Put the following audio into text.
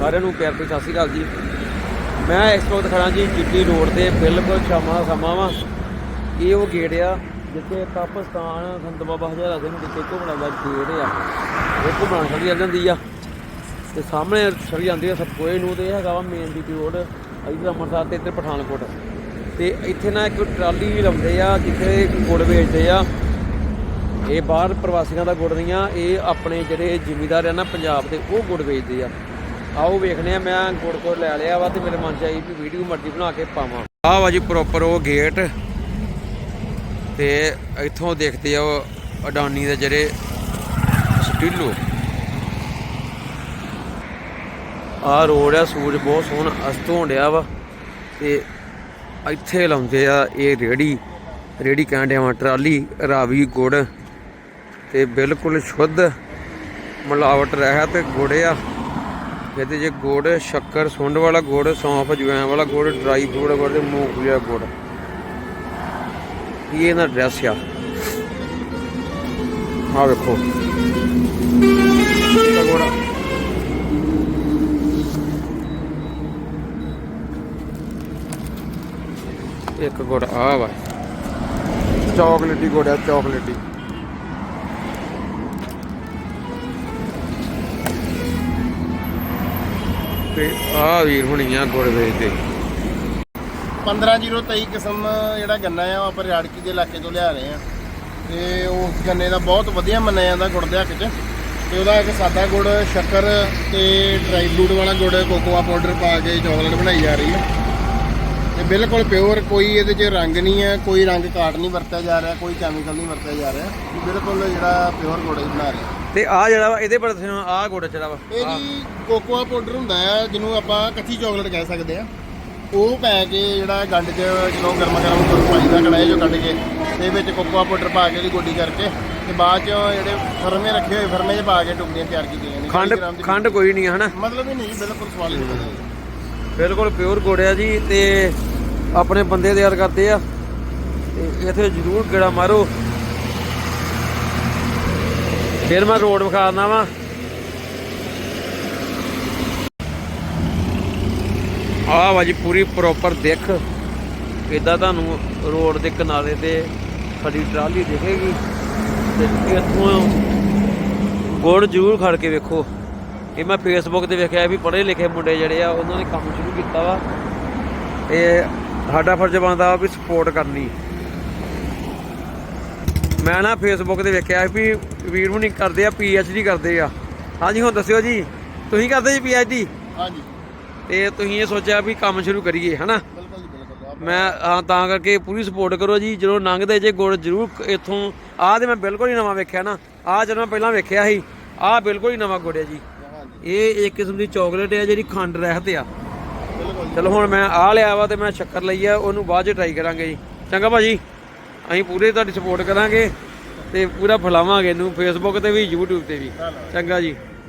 ਸਾਰਿਆਂ ਨੂੰ ਪਿਆਰ ਭਰੀ ਸਤਿ ਸ਼੍ਰੀ ਅਕਾਲ ਜੀ। ਮੈਂ ਇਸ ਵਕਤ ਖੜਾ ਜੀ ਜੀਟੀ ਰੋਡ ਤੇ, ਬਿਲਕੁਲ ਸ਼ਾਮਾਂ ਸਮਾਂ ਵਾ। ਇਹ ਉਹ ਗੇਟ ਆ, ਜਿੱਥੇ ਕਾਪਸਤਾਨ ਸੰਤ ਬਾਬਾ ਹਜ਼ਾਰਾ ਸਿੰਘ ਜਿੱਥੇ ਘੁੰਮਣ ਦਾ ਗੇਟ ਆ। ਇਹ ਘੁੰਮਣ ਚਲੀ ਜਾਂਦੀ ਆ। ਤੇ ਸਾਹਮਣੇ ਸੜੀ ਜਾਂਦੀ ਆ ਸਤਕੋਏ ਨੂੰ, ਤੇ ਇਹ ਹੈਗਾ ਵਾ ਮੇਨ ਜੀਟੀ ਰੋਡ ਇਧਰ ਅੰਮ੍ਰਿਤਸਰ ਤੇ ਇੱਧਰ ਪਠਾਨਕੋਟ। ਤੇ ਇੱਥੇ ਨਾ ਇੱਕ ਟਰਾਲੀ ਵੀ ਲਾਉਂਦੇ ਆ, ਜਿੱਥੇ ਗੁੜ ਵੇਚਦੇ ਆ। ਇਹ ਬਾਹਰ ਪ੍ਰਵਾਸੀਆਂ ਦਾ ਗੁੜ ਨਹੀਂ ਆ ਇਹ ਆਪਣੇ ਜਿਹੜੇ ਜ਼ਿਮੀਦਾਰ ਆ ਨਾ, ਪੰਜਾਬ ਦੇ, ਉਹ ਗੁੜ ਵੇਚਦੇ ਆ। ਆਓ ਵੇਖਨੇ ਆ ਮੈਂ ਗੁੜ ਗੁੜ ਲੈ ਲਿਆ ਵਾ ਤੇ ਮੇਰੇ ਮਨ ਚ ਆਈ ਵੀ ਵੀਡੀਓ ਮਰਜ਼ੀ ਬਣਾ ਕੇ ਪਾਵਾਂ। ਆਹ ਵਾ ਜੀ ਪ੍ਰੋਪਰ ਉਹ ਗੇਟ ਤੇ ਇੱਥੋਂ ਦੇਖਦੇ ਆ ਉਹ ਅਡਾਨੀ ਦੇ ਜਿਹੜੇ ਸਟੀਲੋ। ਆਹ ਰੋਡ ਆ, ਸੂਰਜ ਬਹੁਤ ਸੋਹਣਾ ਅਸਤ ਹੋਣ ਡਿਆ ਵਾ ਤੇ ਇੱਥੇ ਲਾਉਂਦੇ ਆ ਇਹ ਰੇੜੀ। ਰੇੜੀ ਕਹਿੰਦੇ ਆ ਟਰਾਲੀ, ਰਾਵੀ ਗੁੜ ਤੇ ਬਿਲਕੁਲ ਸ਼ੁੱਧ ਮਿਲਾਵਟ ਰਹਿਤ ਗੁੜ ਆ। ਕਹਿੰਦੇ ਜੇ ਗੁੜ, ਸ਼ੱਕਰ, ਸੁੰਡ ਵਾਲਾ ਗੁੜ, ਸੌਂਫ, ਜਵੈਣ ਵਾਲਾ ਗੁੜ ਡਰਾਈ ਫਰੂਟ ਗੁੜ ਤੇ ਮੂੰਗਫਲੀ ਦਾ ਗੁੜ। ਇਹ ਇਹਨਾਂ ਡਰੈਸ ਆ। ਆ ਵੇਖੋ। ਗੁੜ ਇੱਕ ਗੁੜ ਆ ਵਾ। ਚਾਕਲੇਟੀ ਗੁੜ ਆ, ਚਾਕਲੇਟੀ। ਤੇ ਆ ਵੀਰ ਹੁਣੀਆਂ ਗੁੜ ਵੇਚਦੇ 15023 ਕਿਸਮ ਜਿਹੜਾ ਗੰਨਾ ਆ, ਉਹ ਆਪਾਂ ਰਿਆੜਕੀ ਦੇ ਇਲਾਕੇ ਤੋਂ ਲਿਆ ਰਹੇ ਆ। ਤੇ ਉਸ ਗੰਨੇ ਦਾ ਬਹੁਤ ਵਧੀਆ ਮੰਨਿਆ ਜਾਂਦਾ ਗੁੜ ਦੇ ਹੱਕ 'ਚ। ਤੇ ਉਹਦਾ ਇੱਕ ਸਾਦਾ ਗੁੜ, ਸ਼ੱਕਰ ਤੇ ਡਰਾਈ ਫਰੂਟ ਵਾਲਾ ਗੁੜ, ਕੋਕੋਆ ਪਾਊਡਰ ਪਾ ਕੇ ਚਾਕਲੇਟ ਬਣਾਈ ਜਾ ਰਹੀ ਹੈ ਤੇ ਬਿਲਕੁਲ ਪਿਓਰ, ਕੋਈ ਇਹਦੇ 'ਚ ਰੰਗ ਨਹੀਂ ਹੈ ਕੋਈ ਰੰਗ ਕਾਟ ਨਹੀਂ ਵਰਤਿਆ ਜਾ ਰਿਹਾ, ਕੋਈ ਕੈਮੀਕਲ ਨਹੀਂ ਵਰਤਿਆ ਜਾ ਰਿਹਾ। ਬਿਲਕੁਲ ਜਿਹੜਾ ਪਿਓਰ ਗੁੜ ਹੀ ਬਣਾ ਰਹੇ ਤੇ ਆ ਜਿਹੜਾ ਵਾ ਇਹਦੇ ਪਰ ਦੱਸੋ ਆ ਗੁੜ ਜਿਹੜਾ ਵਾ ਇਹ ਜੀ ਕੋਕੋਆ ਪਾਊਡਰ ਹੁੰਦਾ ਆ ਜਿਹਨੂੰ ਆਪਾਂ ਕੱਚੀ ਚਾਕਲੇਟ ਕਹਿ ਸਕਦੇ ਆ। ਉਹ ਪੈ ਕੇ ਜਿਹੜਾ ਗੰਡ 'ਚ ਜਦੋਂ ਗਰਮਾ ਗਰਮ ਦੁੱਧ ਪਾਈਦਾ ਕੜਾਈ 'ਚੋਂ ਕੱਢ ਕੇ ਤੇ ਵਿੱਚ ਕੋਕੋਆ ਪਾਊਡਰ ਪਾ ਕੇ ਉਹਦੀ ਗੋਡੀ ਕਰਕੇ ਤੇ ਬਾਅਦ 'ਚ ਜਿਹੜੇ ਫਰਮੇ ਰੱਖੇ ਹੋਏ ਫਰਮੇ 'ਚ ਪਾ ਕੇ ਟੁਕੜੀਆਂ ਤਿਆਰ ਕੀਤੀਆਂ ਜਾਂਦੀਆਂ ਖੰਡ ਖੰਡ ਕੋਈ ਨਹੀਂ ਆ ਹਨਾ? ਮਤਲਬ ਹੀ ਨਹੀਂ ਬਿਲਕੁਲ ਸਵਾਲ ਨਹੀਂ ਬਿਲਕੁਲ ਪਿਓਰ ਗੁੜ ਆ ਜੀ ਤੇ ਆਪਣੇ ਬੰਦੇ ਤਿਆਰ ਕਰਦੇ ਆ ਤੇ ਇੱਥੇ ਜ਼ਰੂਰ ਗੇੜਾ ਮਾਰੋ। ਫਿਰ ਮੈਂ ਰੋਡ ਵਿਖਾਣਾ ਵਾ। ਆਹ ਵਾ ਜੀ, ਪੂਰੀ ਪ੍ਰੋਪਰ ਦੇਖ। ਇਦਾਂ ਤੁਹਾਨੂੰ ਰੋਡ ਦੇ ਕਿਨਾਰੇ ਤੇ ਸਾਡੀ ਟਰਾਲੀ ਦਿਖੇਗੀ। ਤੇ ਇੱਥੋਂ ਗੁੜ ਜ਼ਰੂਰ ਖੜ ਕੇ ਵੇਖੋ। ਇਹ ਮੈਂ ਫੇਸਬੁੱਕ ਤੇ ਵੇਖਿਆ ਵੀ ਪੜ੍ਹੇ ਲਿਖੇ ਮੁੰਡੇ ਜਿਹੜੇ ਆ, ਉਹਨਾਂ ਨੇ ਕੰਮ ਸ਼ੁਰੂ ਕੀਤਾ ਵਾ। ਤੇ ਸਾਡਾ ਫਰਜ਼ ਬਣਦਾ ਵੀ ਸਪੋਰਟ ਕਰਨੀ। ਮੈਂ ਨਾ ਫੇਸਬੁੱਕ ਤੇ ਵੇਖਿਆ ਵੀ ਵੀਰ ਹੁਣੀ ਕਰਦੇ ਆ ਡੀ ਕਰਦੇ ਆ। ਹਾਂਜੀ ਹੁਣ ਦੱਸਿਓ ਜੀ ਤੁਸੀਂ ਕਰਦੇ ਜੀ ਡੀ ਹਾਂਜੀ। ਤੇ ਤੁਸੀਂ ਇਹ ਸੋਚਿਆ ਵੀ ਕੰਮ ਸ਼ੁਰੂ ਕਰੀਏ ਹਨਾ? ਬਿਲਕੁਲ ਜੀ ਬਿਲਕੁਲ ਆਪ- ਮੈਂ ਹਾਂ ਤਾਂ ਕਰਕੇ ਪੂਰੀ ਸਪੋਰਟ ਕਰੋ ਜੀ ਜਦੋਂ ਲੰਘਦੇ ਜੇ ਗੁੜ ਜ਼ਰੂਰ ਇੱਥੋਂ ਆਹ ਤੇ ਮੈਂ ਬਿਲਕੁਲ ਹੀ ਨਵਾਂ ਵੇਖਿਆ ਨਾ ਆਹ ਜਦੋਂ ਮੈਂ ਪਹਿਲਾਂ ਵੇਖਿਆ ਸੀ ਆਹ ਬਿਲਕੁਲ ਹੀ ਨਵਾਂ ਗੁੜ ਹੈ ਜੀ। ਇਹ ਇੱਕ ਕਿਸਮ ਦੀ ਚਾਕਲੇਟ ਹੈ ਜਿਹੜੀ ਖੰਡ ਰਹਿਤ ਆ। ਚਲੋ ਹੁਣ ਮੈਂ ਆਹ ਲਿਆ ਵਾ ਤੇ ਮੈਂ ਸ਼ੱਕਰ ਲਈ ਆ ਉਹਨੂੰ ਬਾਅਦ ਚ ਟਰਾਈ ਕਰਾਂਗੇ ਜੀ। ਚੰਗਾ ਭਾਜੀ। ਅਸੀਂ ਪੂਰੇ ਤੁਹਾਡੀ ਸਪੋਰਟ ਕਰਾਂਗੇ ਤੇ ਪੂਰਾ ਫੈਲਾਵਾਂਗੇ ਇਹਨੂੰ ਫੇਸਬੁੱਕ ਤੇ ਵੀ YouTube ਤੇ ਵੀ। ਚੰਗਾ ਜੀ।